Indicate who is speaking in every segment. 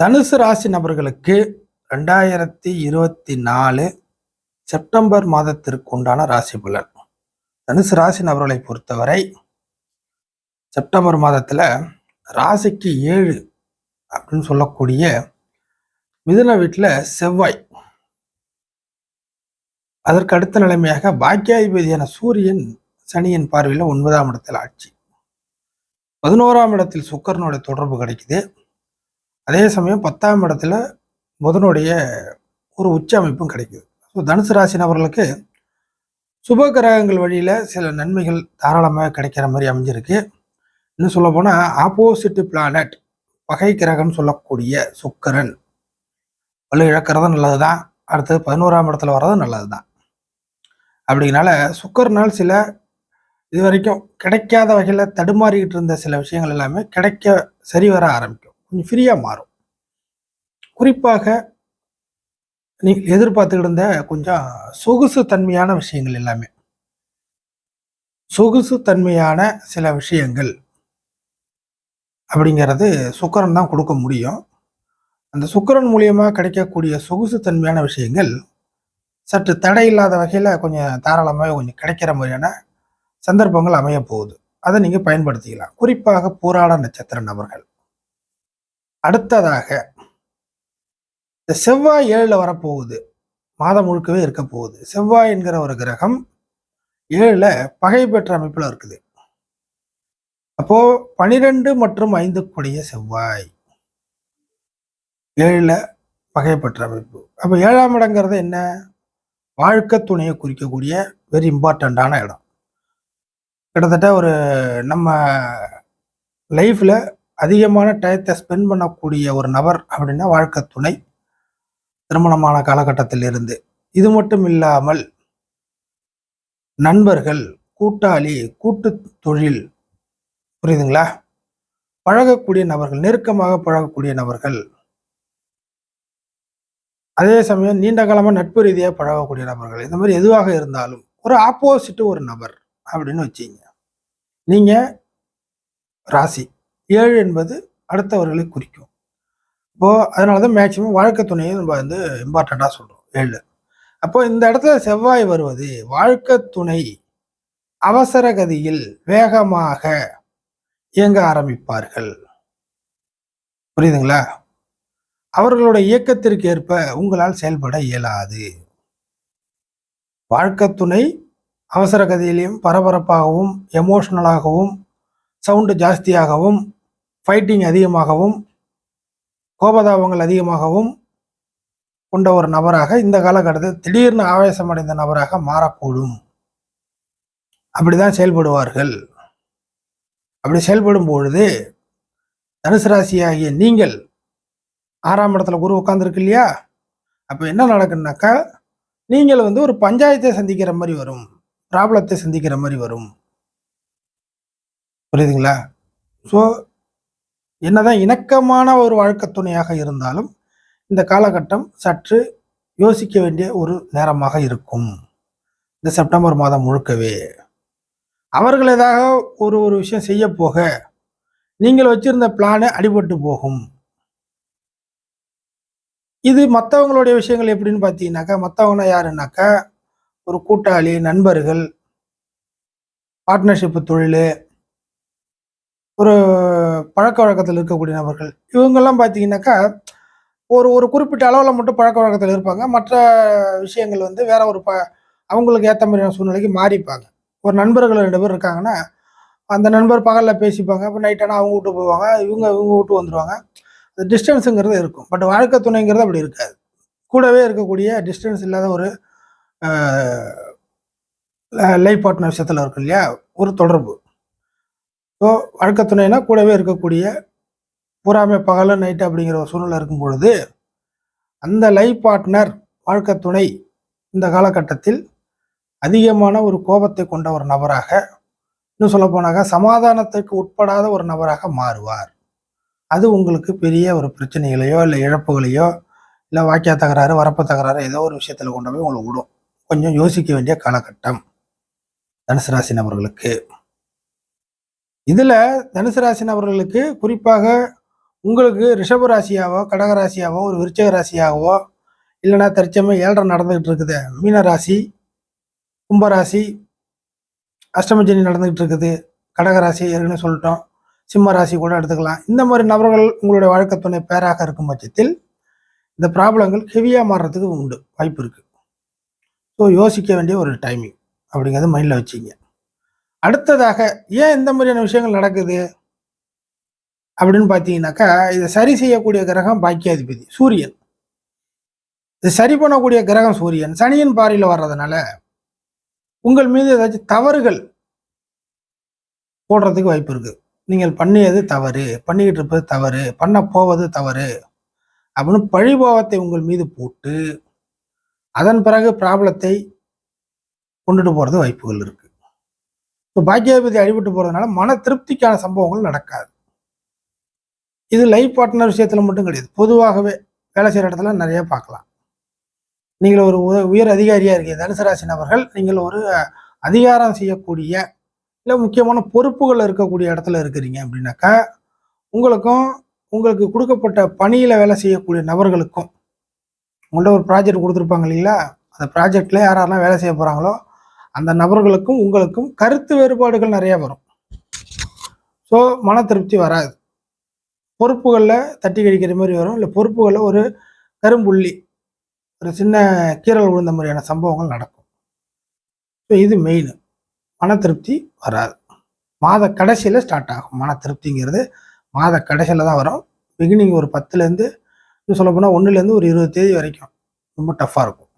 Speaker 1: தனுசு ராசி நபர்களுக்கு ரெண்டாயிரத்தி இருபத்தி நாலு செப்டம்பர் மாதத்திற்கு உண்டான ராசி பலன். தனுசு ராசி நபர்களை பொறுத்தவரை செப்டம்பர் மாதத்துல ராசிக்கு ஏழு அப்படின்னு சொல்லக்கூடிய மிதுன வீட்டில் செவ்வாய். அதற்கு அடுத்த நிலைமையாக பாக்கியாதிபதியான சூரியன் சனியின் பார்வையில் ஒன்பதாம் இடத்தில் ஆட்சி. பதினோராம் இடத்தில் சுக்கரனுடைய தொடர்பு கிடைக்குது. அதே சமயம் பத்தாம் இடத்துல புதனுடைய ஒரு உச்ச அமைப்பும் கிடைக்குது. ஸோ தனுசு ராசி நபர்களுக்கு சுப கிரகங்கள் வழியில் சில நன்மைகள் தாராளமாக கிடைக்கிற மாதிரி அமைஞ்சிருக்கு. இன்னும் சொல்ல போனால் ஆப்போசிட் பிளானட் பகை கிரகம்னு சொல்லக்கூடிய சுக்கரன். வலு இழக்கிறதும் நல்லது தான் அடுத்தது பதினோராம் இடத்துல வர்றதும் நல்லது தான் அப்படிங்கனால சுக்கரனால் சில இது வரைக்கும் கிடைக்காத வகையில் தடுமாறிக்கிட்டு இருந்த சில விஷயங்கள் எல்லாமே கிடைக்க சரி வர ஆரம்பிக்கும் கொஞ்சம் ஃப்ரீயாக மாறும். குறிப்பாக நீங்கள் எதிர்பார்த்துக்கிட்டு இருந்த கொஞ்சம் சொகுசு தன்மையான விஷயங்கள் எல்லாமே. சொகுசு தன்மையான சில விஷயங்கள் அப்படிங்கிறது சுக்கரன் தான் கொடுக்க முடியும். அந்த சுக்கரன் மூலியமாக கிடைக்கக்கூடிய சொகுசு தன்மையான விஷயங்கள் சற்று தடை இல்லாத வகையில் கொஞ்சம் தாராளமாக கொஞ்சம் கிடைக்கிற மாதிரியான சந்தர்ப்பங்கள் அமைய போகுது. அதை நீங்கள் பயன்படுத்திக்கலாம். குறிப்பாக போராட நட்சத்திர நபர்கள். அடுத்ததாக இந்த செவ்வாய் ஏழில் வரப்போகுது. மாதம் முழுக்கவே இருக்க போகுது. செவ்வாய் என்கிற ஒரு கிரகம் ஏழில் பகை பெற்ற அமைப்பில் இருக்குது. அப்போ பனிரெண்டு மற்றும் ஐந்து கூடிய செவ்வாய் ஏழில் பகை பெற்ற அமைப்பு. அப்போ ஏழாம் இடங்கிறது என்ன? வாழ்க்கை துணையை குறிக்கக்கூடிய வெரி இம்பார்ட்டண்ட்டான இடம். கிட்டத்தட்ட ஒரு நம்ம லைஃப்பில் அதிகமான டயத்தை ஸ்பெண்ட் பண்ணக்கூடிய ஒரு நபர் அப்படின்னா வாழ்க்கை துணை. திருமணமான காலகட்டத்தில் இருந்து இது மட்டும் இல்லாமல் நண்பர்கள் கூட்டாளி கூட்டு தொழில். புரியுதுங்களா? பழகக்கூடிய நபர்கள் நெருக்கமாக பழகக்கூடிய நபர்கள். அதே சமயம் நீண்ட காலமாக நட்பு ரீதியாக பழகக்கூடிய நபர்கள். இந்த மாதிரி எதுவாக இருந்தாலும் ஒரு ஆப்போசிட்டு ஒரு நபர் அப்படின்னு வச்சிங்க நீங்கள் ராசி. ஏழு என்பது அடுத்தவர்களை குறிக்கும். இப்போது அதனால தான் மேக்சிமம் வாழ்க்கை துணையை நம்ம வந்து இம்பார்ட்டண்ட்டாக சொல்கிறோம் ஏழு. அப்போ இந்த இடத்துல செவ்வாய் வருவது வாழ்க்கை துணை அவசர கதியில் வேகமாக இயங்க ஆரம்பிப்பார்கள். புரியுதுங்களா? அவர்களுடைய இயக்கத்திற்கு ஏற்ப உங்களால் செயல்பட இயலாது. வாழ்க்கை துணை அவசர கதியிலையும் பரபரப்பாகவும் எமோஷ்னலாகவும் சவுண்டு ஜாஸ்தியாகவும் ஃபைட்டிங் அதிகமாகவும் கோபதாபங்கள் அதிகமாகவும் கொண்ட ஒரு நபராக இந்த காலகட்டத்தில் திடீர்னு ஆவேசம் அடைந்த நபராக மாறக்கூடும். அப்படிதான் செயல்படுவார்கள். அப்படி செயல்படும் பொழுது தனுசு ராசியாகிய நீங்கள் ஆறாம் இடத்துல குரு உட்காந்துருக்கு இல்லையா? அப்போ என்ன நடக்குன்னாக்கா நீங்கள் வந்து ஒரு பஞ்சாயத்தை சந்திக்கிற மாதிரி வரும் ப்ராப்ளத்தை சந்திக்கிற மாதிரி வரும். புரியுதுங்களா? ஸோ என்னதான் இணக்கமான ஒரு வாழ்க்கை துணையாக இருந்தாலும் இந்த காலகட்டம் சற்று யோசிக்க வேண்டிய ஒரு நேரமாக இருக்கும். இந்த செப்டம்பர் மாதம் முழுக்கவே. அவர்கள் ஏதாவது ஒரு ஒரு விஷயம் செய்ய போக நீங்கள் வச்சிருந்த பிளானு அடிபட்டு போகும். இது மற்றவங்களுடைய விஷயங்கள் எப்படின்னு பார்த்தீங்கன்னாக்கா மற்றவங்க யாருன்னாக்கா ஒரு கூட்டாளி நண்பர்கள் பார்ட்னர்ஷிப் தொழில் ஒரு பழக்க வழக்கத்தில் இருக்கக்கூடிய நபர்கள். இவங்கெல்லாம் பார்த்தீங்கன்னாக்கா ஒரு ஒரு குறிப்பிட்ட அளவில் மட்டும் பழக்க வழக்கத்தில் இருப்பாங்க. மற்ற விஷயங்கள் வந்து வேற ஒரு ப அவங்களுக்கு ஏற்ற மாதிரியான சூழ்நிலைக்கு மாறிப்பாங்க. ஒரு நண்பர்கள் ரெண்டு பேர் இருக்காங்கன்னா அந்த நண்பர் பகலில் பேசிப்பாங்க. அப்போ நைட் ஆனால் அவங்க வீட்டு போவாங்க. இவங்க இவங்க வீட்டு வந்துடுவாங்க அந்த டிஸ்டன்ஸுங்கிறது இருக்கும். பட் வாழ்க்கை துணைங்கிறது அப்படி இருக்காது. கூடவே இருக்கக்கூடிய டிஸ்டன்ஸ் இல்லாத ஒரு லைஃப் பார்ட்னர் விஷயத்தில் இருக்கும் இல்லையா? ஒரு தொடர்பு. ஸோ வாழ்க்கை துணைனா கூடவே இருக்கக்கூடிய பூராமே பகல நைட்டு அப்படிங்கிற ஒரு சூழ்நிலை இருக்கும் பொழுது அந்த லைஃப் பார்ட்னர் வாழ்க்கை துணை இந்த காலகட்டத்தில் அதிகமான ஒரு கோபத்தை கொண்ட ஒரு நபராக இன்னும் சொல்லப்போனாக்க சமாதானத்திற்கு உட்படாத ஒரு நபராக மாறுவார். அது உங்களுக்கு பெரிய ஒரு பிரச்சனைகளையோ இல்லை இழப்புகளையோ இல்லை வாக்கிய தகராறு வரப்பு தகராறு ஏதோ ஒரு விஷயத்தில் கொண்டு போய் உங்களை விடும். கொஞ்சம் யோசிக்க வேண்டிய காலகட்டம். தனுசு ராசி நபர்களுக்கு. இதில் தனுசு ராசி நபர்களுக்கு குறிப்பாக உங்களுக்கு ரிஷப ராசியாவோ கடக ராசியாவோ ஒரு விருச்சக ராசியாகவோ இல்லைன்னா தற்சமயம் ஏழரை நடந்துகிட்டு இருக்குது. மீன ராசி கும்பராசி அஷ்டமஜனி நடந்துக்கிட்டு இருக்குது. கடகராசி ஏற்கனவே சொல்லிட்டோம். சிம்ம ராசி கூட எடுத்துக்கலாம். இந்த மாதிரி நபர்கள் உங்களுடைய வாழ்க்கை துணை பேராக இருக்கும் பட்சத்தில் இந்த ப்ராப்ளங்கள் ஹெவியாக மாறுறதுக்கு உண்டு. வாய்ப்பு இருக்குது ஸோ யோசிக்க வேண்டிய ஒரு டைமிங். அப்படிங்கிறத மைண்டில் வச்சுங்க. அடுத்ததாக ஏன் இந்த மாதிரியான விஷயங்கள் நடக்குது அப்படின்னு பார்த்தீங்கன்னாக்கா இதை சரி செய்யக்கூடிய கிரகம் பாக்கியாதிபதி சூரியன். இது சரி பண்ணக்கூடிய கிரகம் சூரியன். சனியின் பாறையில் வர்றதுனால உங்கள் மீது ஏதாச்சும் தவறுகள் போடுறதுக்கு வாய்ப்பு இருக்குது நீங்கள் பண்ணியது தவறு பண்ணிக்கிட்டு இருப்பது தவறு பண்ண போவது தவறு அப்படின்னு பழிபாவத்தை உங்கள் மீது போட்டு அதன் பிறகு ப்ராப்ளத்தை கொண்டுட்டு போகிறது வாய்ப்புகள் இருக்குது இப்போ பாக்கியாதிபதி அடிபட்டு போகிறதுனால மன திருப்திக்கான சம்பவங்கள் நடக்காது. இது லைஃப் பார்ட்னர் விஷயத்தில் மட்டும் கிடையாது. பொதுவாகவே வேலை செய்கிற இடத்துல நிறைய பார்க்கலாம். நீங்கள் ஒரு உயர் அதிகாரியாக இருக்கீங்க. தனுசு ராசி நபர்கள் நீங்கள் ஒரு அதிகாரம் செய்யக்கூடிய இல்லை முக்கியமான பொறுப்புகள் இருக்கக்கூடிய இடத்துல இருக்கிறீங்க அப்படின்னாக்கா உங்களுக்கும் உங்களுக்கு கொடுக்கப்பட்ட பணியில் வேலை செய்யக்கூடிய நபர்களுக்கும் உங்கள்ட்ட ஒரு ப்ராஜெக்ட் கொடுத்துருப்பாங்க இல்லைங்களா? அந்த ப்ராஜெக்டில் யாரெல்லாம் வேலை செய்ய போகிறாங்களோ அந்த நபர்களுக்கும் உங்களுக்கும் கருத்து வேறுபாடுகள் நிறைய வரும். ஸோ மன திருப்தி வராது. பொறுப்புகளில் தட்டி கழிக்கிற மாதிரி வரும். இல்லை பொறுப்புகளில் ஒரு கரும்புள்ளி ஒரு சின்ன கீறல் விழுந்த மாதிரியான சம்பவங்கள் நடக்கும். ஸோ இது மெயின் மன திருப்தி வராது. மாத கடைசியில் ஸ்டார்ட் ஆகும். மன திருப்திங்கிறது மாத கடைசியில் தான் வரும். பிகினிங் ஒரு பத்துலேருந்து இன்னும் சொல்லப்போனால் ஒன்றுலேருந்து ஒரு இருபது தேதி வரைக்கும். ரொம்ப டஃப்பாக இருக்கும்.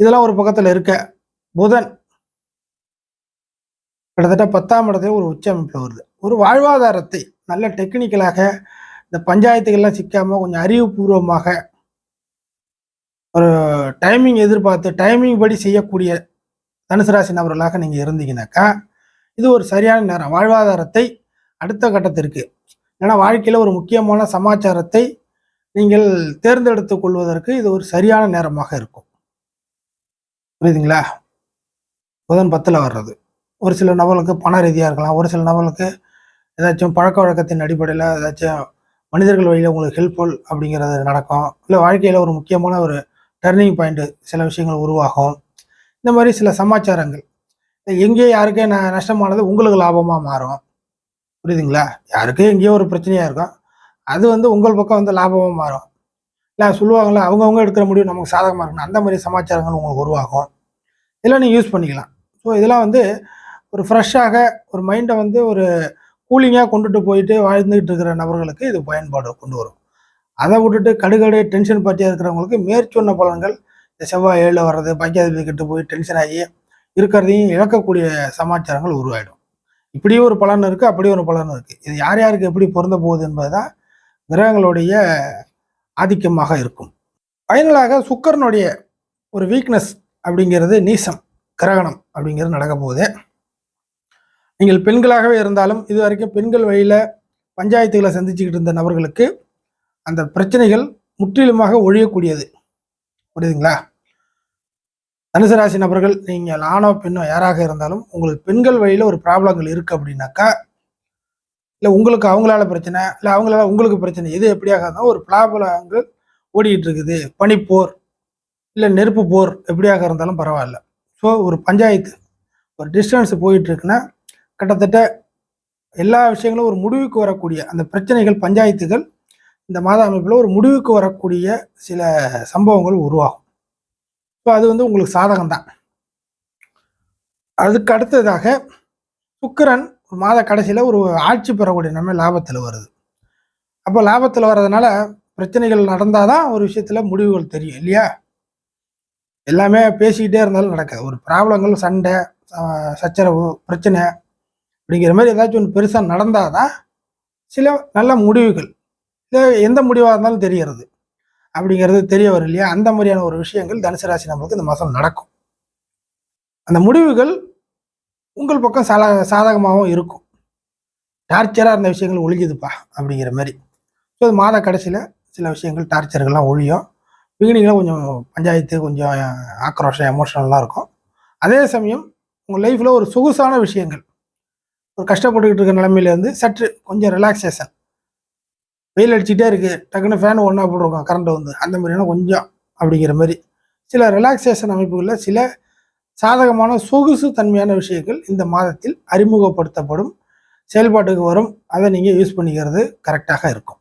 Speaker 1: இதெல்லாம் ஒரு பக்கத்தில் இருக்க. புதன். கிட்டத்தட்ட பத்தாம் இடத்துல ஒரு உச்ச அமைப்பில் வருது. ஒரு வாழ்வாதாரத்தை நல்ல டெக்னிக்கலாக இந்த பஞ்சாயத்துகள்லாம் சிக்காமல் கொஞ்சம் அறிவுபூர்வமாக ஒரு டைமிங் எதிர்பார்த்து டைமிங் படி செய்யக்கூடிய தனுசு ராசி நபர்களாக நீங்கள் இருந்தீங்கன்னாக்கா இது ஒரு சரியான நேரம். வாழ்வாதாரத்தை அடுத்த கட்டத்திற்கு ஏன்னா வாழ்க்கையில் ஒரு முக்கியமான சமாச்சாரத்தை நீங்கள் தேர்ந்தெடுத்துக் கொள்வதற்கு இது ஒரு சரியான நேரமாக இருக்கும். புரியுதுங்களா? புதன் பத்தில் வர்றது. ஒரு சில நபர்களுக்கு பண ரீதியாக இருக்கலாம். ஒரு சில நபர்களுக்கு ஏதாச்சும் பழக்க வழக்கத்தின் அடிப்படையில் ஏதாச்சும் மனிதர்கள் வழியில் உங்களுக்கு ஹெல்ப்ஃபுல் அப்படிங்கிறது நடக்கும். இல்லை வாழ்க்கையில் ஒரு முக்கியமான ஒரு டர்னிங் பாயிண்ட்டு சில விஷயங்கள் உருவாகும். இந்த மாதிரி சில சமாச்சாரங்கள். எங்கேயோ யாருக்கே ந நஷ்டமானது உங்களுக்கு லாபமாக மாறும். புரியுதுங்களா? யாருக்கே எங்கேயோ ஒரு பிரச்சனையாக இருக்கும். அது வந்து உங்கள் பக்கம் வந்து லாபமாக மாறும். இல்லை சொல்லுவாங்களே அவங்கவுங்க எடுக்கிற முடிவு நமக்கு சாதகமாக இருக்கணும் அந்த மாதிரி சமாச்சாரங்கள் உங்களுக்கு உருவாகும். இதெல்லாம் நீங்கள் யூஸ் பண்ணிக்கலாம். ஸோ இதெல்லாம் வந்து ஒரு ஃப்ரெஷ்ஷாக ஒரு மைண்டை வந்து ஒரு கூலிங்காக கொண்டுட்டு போயிட்டு வாழ்ந்துகிட்டு இருக்கிற நபர்களுக்கு இது பயன்பாடு கொண்டு வரும். அதை விட்டுட்டு கடுகடு டென்ஷன் பற்றியாக இருக்கிறவங்களுக்கு மேற்சொன்ன பலன்கள் இந்த செவ்வாய் ஏழில் வர்றது பஞ்சாயத்து கிட்ட போய் டென்ஷன் ஆகி இருக்கிறதையும் இழக்கக்கூடிய சமாச்சாரங்கள் உருவாயிடும். இப்படியும் ஒரு பலன் இருக்குது அப்படியும் ஒரு பலன் இருக்குது இது யார் யாருக்கு எப்படி பொருந்த போகுது என்பது தான் கிரகங்களுடைய ஆதிக்கமாக இருக்கும். ஃபைனலாக சுக்கரனுடைய ஒரு வீக்னஸ் அப்படிங்கிறது நீசம். கிரகணம் அப்படிங்கிறது நடக்க போகுது. நீங்கள் பெண்களாகவே இருந்தாலும் இது வரைக்கும் பெண்கள் வழியில் பஞ்சாயத்துகளை சந்திச்சுக்கிட்டு இருந்த நபர்களுக்கு அந்த பிரச்சனைகள் முற்றிலுமாக ஒழியக்கூடியது. புரியுதுங்களா? தனுசு ராசி நபர்கள் நீங்கள் ஆணோ பெண்ணோ யாராக இருந்தாலும் உங்களுக்கு பெண்கள் வழியில் ஒரு ப்ராப்ளங்கள் இருக்குது அப்படின்னாக்கா இல்லை உங்களுக்கு அவங்களால பிரச்சனை இல்லை அவங்களால உங்களுக்கு பிரச்சனை எது எப்படியாக இருந்தாலும் ஒரு ப்ராப்ளங்கள் ஓடிக்கிட்டு இருக்குது. பனிப்போர் இல்லை நெருப்பு போர் எப்படியாக இருந்தாலும் பரவாயில்ல. ஸோ ஒரு பஞ்சாயத்து ஒரு டிஸ்டன்ஸ் போயிட்டுருக்குன்னா கிட்டத்தட்ட எல்லா விஷயங்களும் ஒரு முடிவுக்கு வரக்கூடிய அந்த பிரச்சனைகள் பஞ்சாயத்துகள் இந்த மாத அமைப்பில் ஒரு முடிவுக்கு வரக்கூடிய சில சம்பவங்கள் உருவாகும். ஸோ அது வந்து உங்களுக்கு சாதகம் தான் அதுக்கு அடுத்ததாக சுக்கரன் ஒரு மாத கடைசியில் ஒரு ஆட்சி பெறக்கூடிய நம்ம லாபத்தில் வருது. அப்போ லாபத்தில் வர்றதுனால பிரச்சனைகள் நடந்தால் தான் ஒரு விஷயத்தில் முடிவுகள் தெரியும் இல்லையா? எல்லாமே பேசிக்கிட்டே இருந்தாலும் நடக்காது. ஒரு ப்ராப்ளங்கள் சண்டை சச்சரவு பிரச்சனை அப்படிங்கிற மாதிரி ஏதாச்சும் ஒன்று பெருசாக நடந்தால் தான் சில நல்ல முடிவுகள். இல்லை எந்த முடிவாக இருந்தாலும் தெரியறது அப்படிங்கிறது தெரிய வரும் இல்லையா? அந்த மாதிரியான ஒரு விஷயங்கள் தனுசு ராசி நம்மளுக்கு இந்த மாதம் நடக்கும். அந்த முடிவுகள் உங்கள் பக்கம் சால சாதகமாகவும் இருக்கும். டார்ச்சராக இருந்த விஷயங்கள் ஒழிஞ்சுதுப்பா அப்படிங்கிற மாதிரி. ஸோ மாத கடைசியில் சில விஷயங்கள் டார்ச்சர்கள்லாம் ஒழியும். பிகினிங்கில் கொஞ்சம் பஞ்சாயத்து கொஞ்சம் ஆக்ரோஷம் எமோஷனல்லாம் இருக்கும். அதே சமயம் உங்கள் லைஃப்பில் ஒரு சொகுசான விஷயங்கள். ஒரு கஷ்டப்பட்டுக்கிட்டு இருக்க நிலமையிலேருந்து சற்று கொஞ்சம் ரிலாக்ஸேஷன் வெயில் அடிச்சுட்டே இருக்குது டக்குன்னு ஃபேன் ஒன்றா போட்டிருக்கோம் கரண்ட் வந்து. அந்த மாதிரியான கொஞ்சம் அப்படிங்கிற மாதிரி. சில ரிலாக்ஸேஷன் அமைப்புகளில் சில சாதகமான சொகுசு தன்மையான விஷயங்கள் இந்த மாதத்தில் அறிமுகப்படுத்தப்படும் செயல்பாட்டுக்கு வரும். அதை நீங்கள் யூஸ் பண்ணிக்கிறது கரெக்டாக இருக்கும்.